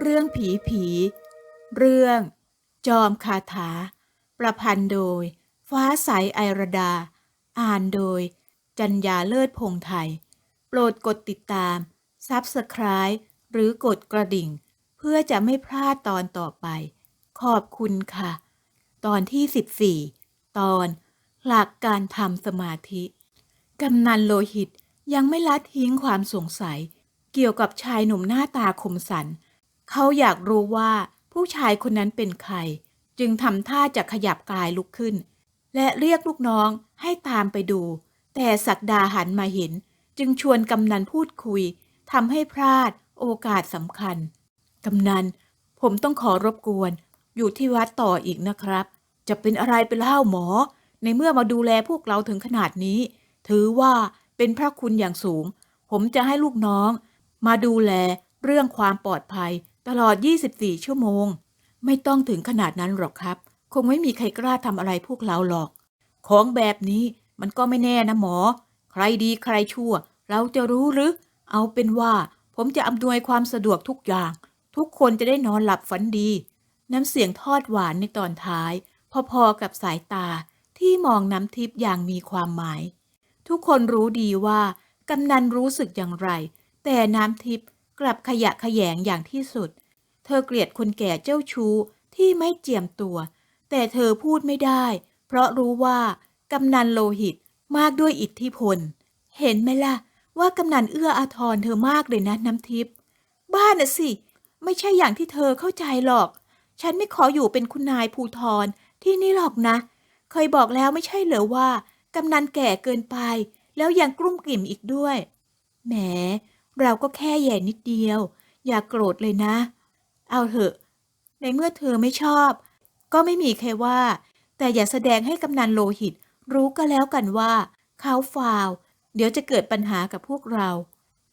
เรื่องผีผี เรื่อง จอมคาถา ประพันธ์โดย ฟ้าใสไอรดา อ่านโดย จัญญาเลิศพงไทย โปรดกดติดตามซับสไคร b e หรือกดกระดิ่ง เพื่อจะไม่พลาดตอนต่อไป ขอบคุณค่ะ ตอนที่ 14 ตอน หลักการทำสมาธิ กำนันโลหิตยังไม่ละทิ้งความสงสัย เกี่ยวกับชายหนุ่มหน้าตาคมสัน เขาอยากรู้ว่าผู้ชายคนนั้นเป็นใคร จึงทำท่าจะขยับกายลุกขึ้น และเรียกลูกน้องให้ตามไปดู แต่ศักดาหันมาเห็น จึงชวนกำนันพูดคุยทำให้พลาดโอกาสสำคัญ กำนัน ผมต้องขอรบกวน อยู่ที่วัดต่ออีกนะครับ จะเป็นอะไรไปเล่าหมอ ในเมื่อมาดูแลพวกเราถึงขนาดนี้ ถือว่าเป็นพระคุณอย่างสูง ผมจะให้ลูกน้อง มาดูแลเรื่องความปลอดภัย ตลอด 24 ชั่วโมง ไม่ต้องถึงขนาดนั้นหรอกครับ คงไม่มีใครกล้าทำอะไรพวกเราหรอก ของแบบนี้มันก็ไม่แน่นะหมอ ใครดีใครชั่ว เราจะรู้หรือ เอาเป็นว่า ผมจะอำนวยความสะดวกทุกอย่าง ทุกคนจะได้นอนหลับฝันดี น้ำเสียงทอดหวานในตอนท้าย พอๆกับสายตาที่มองน้ำทิพย์อย่างมีความหมาย ทุกคนรู้ดีว่ากำนันรู้สึกอย่างไร แต่น้ำทิพย์ กลับขยะแขยงอย่างที่สุด เธอเกลียดคนแก่เจ้าชู้ที่ไม่เจียมตัว แต่เธอพูดไม่ได้ เพราะรู้ว่ากำนันโลหิตมากด้วยอิทธิพล เห็นไหมล่ะ ว่ากำนันเอื้ออาทรเธอมากเลยนะน้ำทิพย์บ้าน่ะสิ ไม่ใช่อย่างที่เธอเข้าใจหรอก ฉันไม่ขออยู่เป็นคุณนายภูทรที่นี่หรอกนะ เคยบอกแล้วไม่ใช่เหรอว่ากำนันแก่เกินไป แล้วยังกลุ้มกลิ่มอีกด้วย แหม เราก็แค่แย่นิดเดียว อย่ากโกรธเลยนะ เอาเถอะ ในเมื่อเธอไม่ชอบ ก็ไม่มีใครว่า แต่อย่าแสดงให้กำนันโลหิต รู้ก็แล้วกันว่าเขาฟาว เดี๋ยวจะเกิดปัญหากับพวกเรา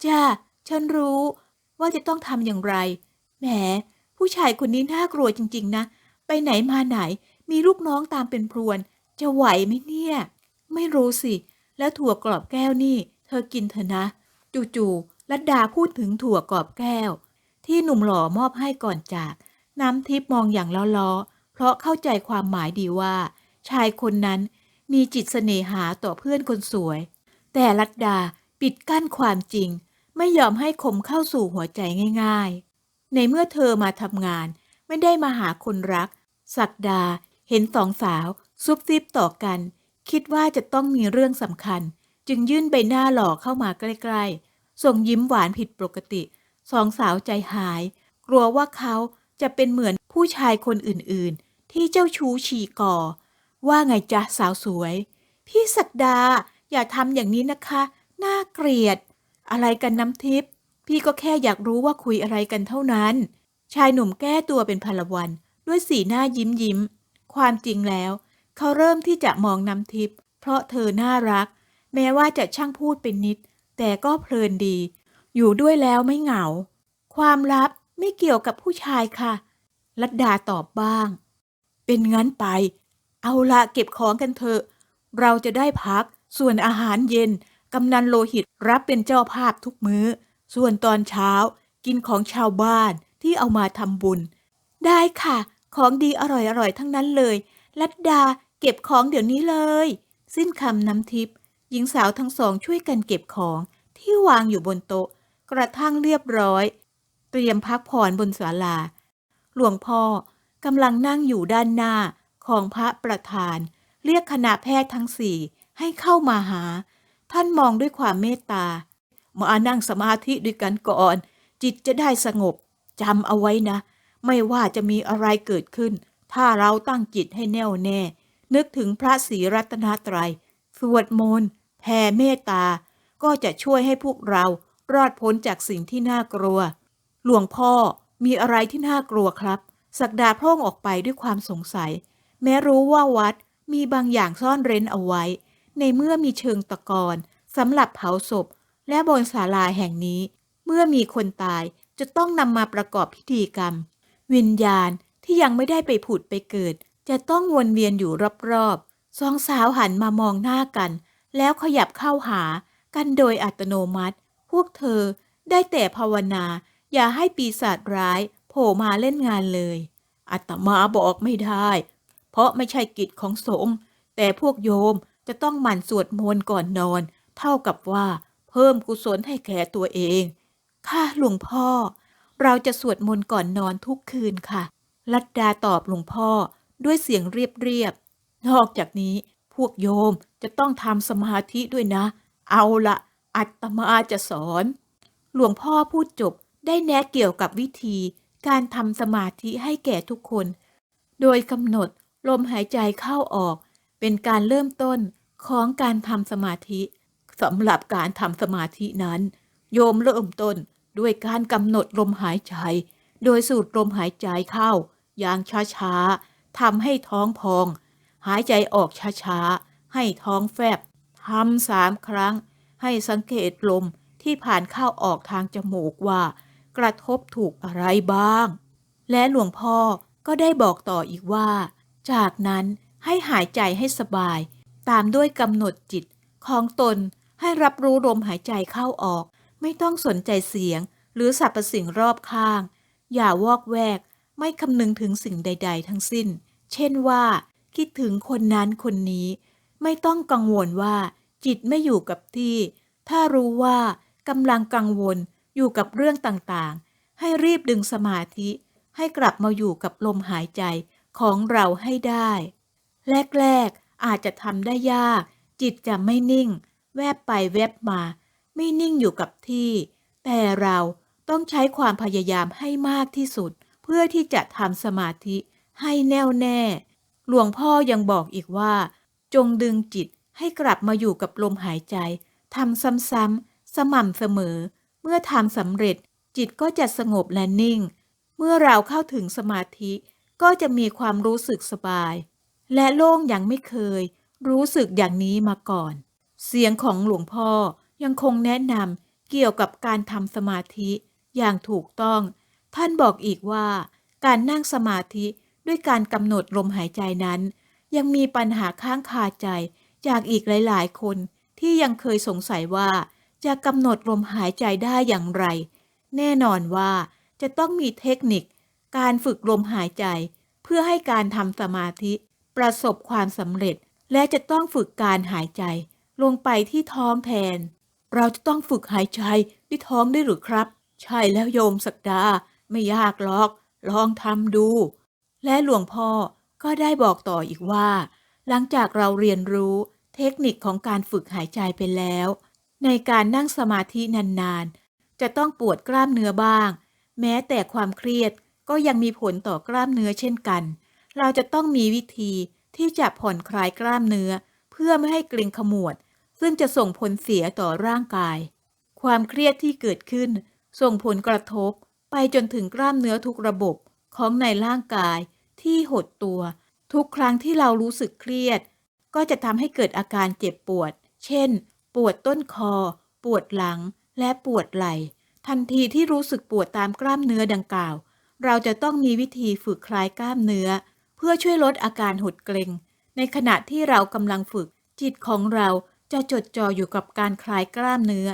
จ้าฉันรู้ว่าจะต้องทำอย่างไร แหม ผู้ชายคนนี้น่ากลัวจริง ๆ นะ ไปไหนมาไหน มีลูกน้องตามเป็นพรวน จะไหวไหมเนี่ย ไม่รู้สิ แล้วถั่วกรอบแก้วนี่ เธอกินเถอะนะ จู่ๆ ลัดดาพูดถึงถั่วกรอบแก้ว ที่หนุ่มหล่อมอบให้ก่อนจาก น้ำทิพย์มองอย่างล้อๆ เพราะเข้าใจความหมายดีว่า ชายคนนั้นมีจิตเสน่หาต่อเพื่อนคนสวย แต่ลัดดาปิดกั้นความจริง ไม่ยอมให้คมเข้าสู่หัวใจง่ายๆ ในเมื่อเธอมาทำงาน ไม่ได้มาหาคนรักศักดาเห็นสองสาว ซุบซิบต่อกัน คิดว่าจะต้องมีเรื่องสำคัญ จึงยื่นใบหน้าหล่อเข้ามาใกล้ๆ ส่งยิ้มหวานผิดปกติ สองสาวใจหาย กลัวว่าเขาจะเป็นเหมือนผู้ชายคนอื่นๆ ที่เจ้าชู้ฉีก่อ ว่าไงจ๊ะสาวสวย พี่ศักดาอย่าทำอย่างนี้นะคะ น่าเกลียด อะไรกันน้ำทิพย์พี่ก็แค่อยากรู้ว่าคุยอะไรกันเท่านั้น ชายหนุ่มแก้ตัวเป็นพลวัน ด้วยสีหน้ายิ้มยิ้ม ความจริงแล้ว เขาเริ่มที่จะมองน้ำทิพย์เพราะเธอน่ารัก แม้ว่าจะช่างพูดเป็นนิด แต่ก็เพลินดี อยู่ด้วยแล้วไม่เหงา ความลับไม่เกี่ยวกับผู้ชายค่ะ ลัดดาตอบบ้าง เป็นงั้นไป เอาละเก็บของกันเถอะ เราจะได้พัก ส่วนอาหารเย็น กำนันโลหิตรับเป็นเจ้าภาพทุกมื้อ ส่วนตอนเช้ากินของชาวบ้านที่เอามาทำบุญ ได้ค่ะ ของดีอร่อยๆทั้งนั้นเลย ลัดดาเก็บของเดี๋ยวนี้เลย สิ้นคำน้ำทิพย์ หญิงสาวทั้งสองช่วยกันเก็บของที่วางอยู่บนโต๊ะ กระทั่งเรียบร้อย เตรียมพักผ่อนบนศาลา หลวงพ่อกำลังนั่งอยู่ด้านหน้าของพระประธาน เรียกคณะแพทย์ทั้งสี่ให้เข้ามาหา ท่านมองด้วยความเมตตา มานั่งสมาธิด้วยกันก่อน จิตจะได้สงบจำเอาไว้นะ ไม่ว่าจะมีอะไรเกิดขึ้น ถ้าเราตั้งจิตให้แน่วแน่ นึกถึงพระศรีรัตนตรัยสวดมนต์ แผ่เมตตา ก็จะช่วยให้พวกเรารอดพ้นจากสิ่งที่น่ากลัว หลวงพ่อมีอะไรที่น่ากลัวครับ สักดาพร่งออกไปด้วยความสงสัย แม้รู้ว่าวัดมีบางอย่างซ่อนเร้นเอาไว้ ในเมื่อมีเชิงตะกอนสำหรับเผาศพ และบนศาลาแห่งนี้ เมื่อมีคนตายจะต้องนำมาประกอบพิธีกรรม วิญญาณที่ยังไม่ได้ไปผุดไปเกิด จะต้องวนเวียนอยู่รอบๆสองสาวหันมามองหน้ากัน แล้วขยับเข้าหากันโดยอัตโนมัติ พวกเธอได้แต่ภาวนา อย่าให้ปีศาจร้ายโผล่มาเล่นงานเลยอาตมาบอกไม่ได้ เพราะไม่ใช่กิจของสงฆ์แต่พวกโยมจะต้องหมั่นสวดมนต์ก่อนนอน เท่ากับว่าเพิ่มกุศลให้แก่ตัวเอง ค่ะหลวงพ่อ เราจะสวดมนต์ก่อนนอนทุกคืนค่ะ ลัดดาตอบหลวงพ่อด้วยเสียงเรียบๆนอกจากนี้ พวกโยมจะต้องทำสมาธิด้วยนะ เอาละอัตมาจะสอน หลวงพ่อพูดจบได้แนะเกี่ยวกับวิธีการทำสมาธิให้แก่ทุกคน โดยกำหนดลมหายใจเข้าออก เป็นการเริ่มต้นของการทำสมาธิสำหรับการทำสมาธินั้น โยมเริ่มต้นด้วยการกำหนดลมหายใจ โดยสูดลมหายใจเข้า อย่างช้าๆทำให้ท้องพอง หายใจออกช้าๆ ให้ท้องแฟบทำสามครั้ง ให้สังเกตลมที่ผ่านเข้าออกทางจมูกว่า กระทบถูกอะไรบ้าง และหลวงพ่อก็ได้บอกต่ออีกว่า จากนั้นให้หายใจให้สบาย ตามด้วยกำหนดจิตของตนให้รับรู้ลมหายใจเข้าออก ไม่ต้องสนใจเสียง หรือสรรพสิ่งรอบข้าง อย่าวอกแวก ไม่คำนึงถึงสิ่งใด ๆ ทั้งสิ้น เช่นว่า คิดถึงคนนั้นคนนี้ ไม่ต้องกังวลว่า จิตไม่อยู่กับที่ ถ้ารู้ว่ากำลังกังวลอยู่กับเรื่องต่างๆ ให้รีบดึงสมาธิ ให้กลับมาอยู่กับลมหายใจของเราให้ได้ แรกๆ อาจจะทำได้ยาก จิตจะไม่นิ่ง แวบไปแวบมา ไม่นิ่งอยู่กับที่ แต่เราต้องใช้ความพยายามให้มากที่สุด เพื่อที่จะทำสมาธิให้แน่วแน่ หลวงพ่อยังบอกอีกว่า จงดึงจิตให้กลับมาอยู่กับลมหายใจทำซ้ำๆ สม่ำเสมอ เมื่อทำสำเร็จ จิตก็จะสงบและนิ่ง เมื่อเราเข้าถึงสมาธิก็จะมีความรู้สึกสบาย และโล่งอย่างไม่เคย รู้สึกอย่างนี้มาก่อน เสียงของหลวงพ่อยังคงแนะนำเกี่ยวกับการทำสมาธิอย่างถูกต้อง ท่านบอกอีกว่า การนั่งสมาธิ ด้วยการกำหนดลมหายใจนั้น ยังมีปัญหาข้างคาใจจากอีกหลาย ๆ คนที่ยังเคยสงสัยว่าจะกำหนดลมหายใจได้อย่างไร แน่นอนว่าจะต้องมีเทคนิค การฝึกลมหายใจ เพื่อให้การทำสมาธิ ประสบความสำเร็จ และจะต้องฝึกการหายใจ ลงไปที่ท้องแทน เราจะต้องฝึกหายใจที่ท้องได้หรือครับ ใช่แล้วโยมสักดา ไม่ยากหรอก ลองทำดู และหลวงพ่อก็ได้บอกต่ออีกว่า หลังจากเราเรียนรู้เทคนิคของการฝึกหายใจไปแล้ว ในการนั่งสมาธินานๆ จะต้องปวดกล้ามเนื้อบ้าง แม้แต่ความเครียดก็ยังมีผลต่อกล้ามเนื้อเช่นกัน เราจะต้องมีวิธีที่จะผ่อนคลายกล้ามเนื้อ เพื่อไม่ให้เกร็งขมวด ซึ่งจะส่งผลเสียต่อร่างกาย ความเครียดที่เกิดขึ้น ส่งผลกระทบ ไปจนถึงกล้ามเนื้อทุกระบบของในร่างกาย ที่หดตัว ทุกครั้งที่เรารู้สึกเครียด ก็จะทำให้เกิดอาการเจ็บปวด เช่น ปวดต้นคอ ปวดหลัง และปวดไหล่ ทันทีที่รู้สึกปวดตามกล้ามเนื้อดังกล่าว เราจะต้องมีวิธีฝึกคลายกล้ามเนื้อ เพื่อช่วยลดอาการหดเกร็ง ในขณะที่เรากำลังฝึก จิตของเราจะจดจ่ออยู่กับการคลายกล้ามเนื้อ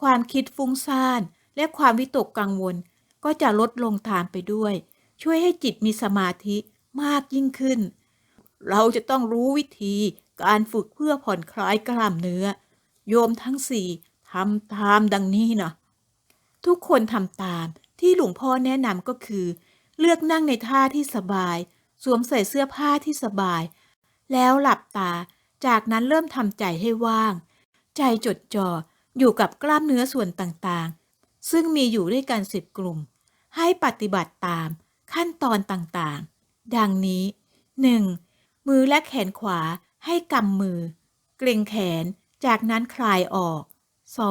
ความคิดฟุ้งซ่าน และความวิตกกังวล ก็จะลดลงตามไปด้วย ช่วยให้จิตมีสมาธิมากยิ่งขึ้น เราจะต้องรู้วิธีการฝึกเพื่อผ่อนคลายกล้ามเนื้อ โยมทั้งสี่ทำตามดังนี้นะทุกคนทำตามที่หลวงพ่อแนะนำก็คือ เลือกนั่งในท่าที่สบาย สวมใส่เสื้อผ้าที่สบาย แล้วหลับตา จากนั้นเริ่มทำใจให้ว่าง ใจจดจ่ออยู่กับกล้ามเนื้อส่วนต่างๆ ซึ่งมีอยู่ด้วยกันสิบกลุ่ม ให้ปฏิบัติตาม ขั้นตอนต่างๆ ดังนี้ 1. มือและแขนขวาให้กำมือ เกรงแขนจากนั้นคลายออก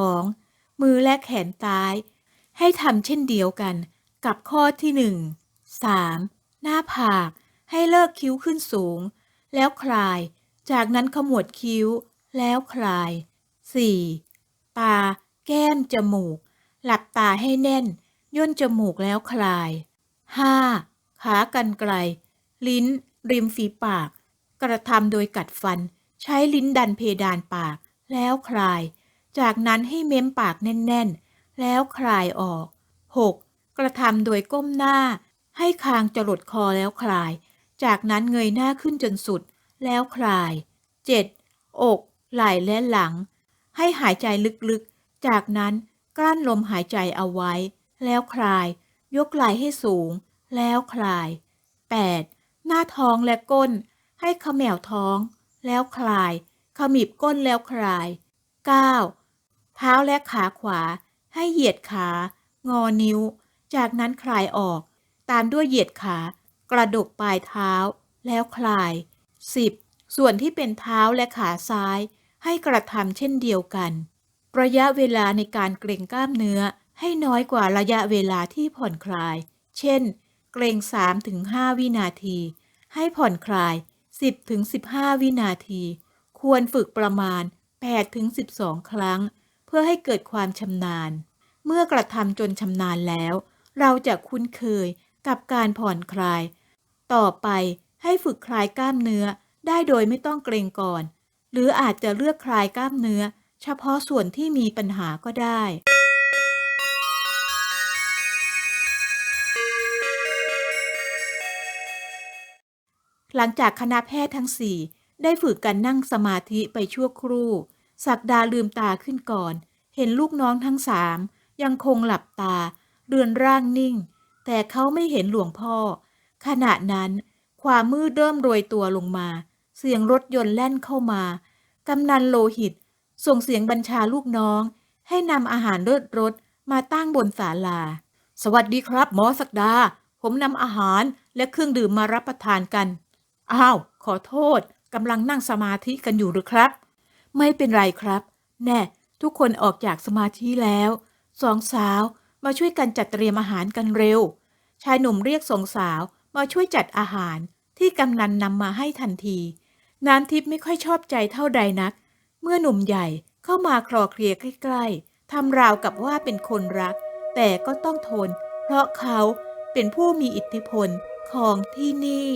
2. มือและแขนซ้าย ให้ทำเช่นเดียวกัน กับข้อที่ 1 3. หน้าผากให้เลิกคิ้วขึ้นสูง แล้วคลาย จากนั้นขมวดคิ้ว แล้วคลาย 4. ตา แก้ม จมูก หลับตาให้แน่น ย่นจมูกแล้วคลาย 5. ขากรรไกรลิ้น ริมฝีปาก กระทำโดยกัดฟัน ใช้ลิ้นดันเพดานปาก แล้วคลาย จากนั้นให้เม้มปากแน่น ๆ แล้วคลายออก 6. กระทำโดยก้มหน้า ให้คางจรดคอแล้วคลาย จากนั้นเงยหน้าขึ้นจนสุด แล้วคลาย 7. อกไหล่และหลัง ให้หายใจลึกๆ จากนั้นกลั้นลมหายใจเอาไว้ แล้วคลาย ยกไหล่ให้สูง แล้วคลาย 8. หน้าท้องและก้น ให้ขมวท้อง แล้วคลาย ขมิบก้นแล้วคลาย 9. เท้าและขาขวา ให้เหยียดขา งอนิ้ว จากนั้นคลายออก ตามด้วยเหยียดขา กระดกปลายเท้า แล้วคลาย 10. ส่วนที่เป็นเท้าและขาซ้าย ให้กระทำเช่นเดียวกัน ระยะเวลาในการเกร็งกล้ามเนื้อ ให้น้อยกว่าระยะเวลาที่ผ่อนคลาย เช่น เกรง3-5 วินาที ให้ผ่อนคลาย 10-15 วินาที ควรฝึกประมาณ 8-12 ครั้ง เพื่อให้เกิดความชำนาญ เมื่อกระทำจนชำนาญแล้ว เราจะคุ้นเคยกับการผ่อนคลาย ต่อไปให้ฝึกคลายกล้ามเนื้อได้โดยไม่ต้องเกรงก่อน หรืออาจจะเลือกคลายกล้ามเนื้อ เฉพาะส่วนที่มีปัญหาก็ได้ หลังจากคณะแพทย์ทั้งสี่ได้ฝึกกันนั่งสมาธิไปชั่วครู่ศักดาลืมตาขึ้นก่อน เห็นลูกน้องทั้งสามยังคงหลับตา เรือนร่างนิ่ง แต่เขาไม่เห็นหลวงพ่อ ขณะนั้น ความมืดเริ่มโรยตัวลงมา เสียงรถยนต์แล่นเข้ามา กำนันโลหิต ส่งเสียงบัญชาลูกน้อง ให้นำอาหารเลิศรสมาตั้งบนศาลา สวัสดีครับ หมอศักดา ผมนำอาหารและเครื่องดื่มมารับประทานกัน อ้าว ขอโทษกำลังนั่งสมาธิกันอยู่หรือครับ ไม่เป็นไรครับ แน่ ทุกคนออกจากสมาธิแล้ว สองสาวมาช่วยกันจัดเตรียมอาหารกันเร็ว ชายหนุ่มเรียกสองสาวมาช่วยจัดอาหารที่กำนันนำมาให้ทันที น้ำทิพย์ไม่ค่อยชอบใจเท่าใดนัก เมื่อหนุ่มใหญ่เข้ามาคลอเคลียใกล้ๆทำราวกับว่าเป็นคนรัก แต่ก็ต้องทน เพราะเขาเป็นผู้มีอิทธิพลของที่นี่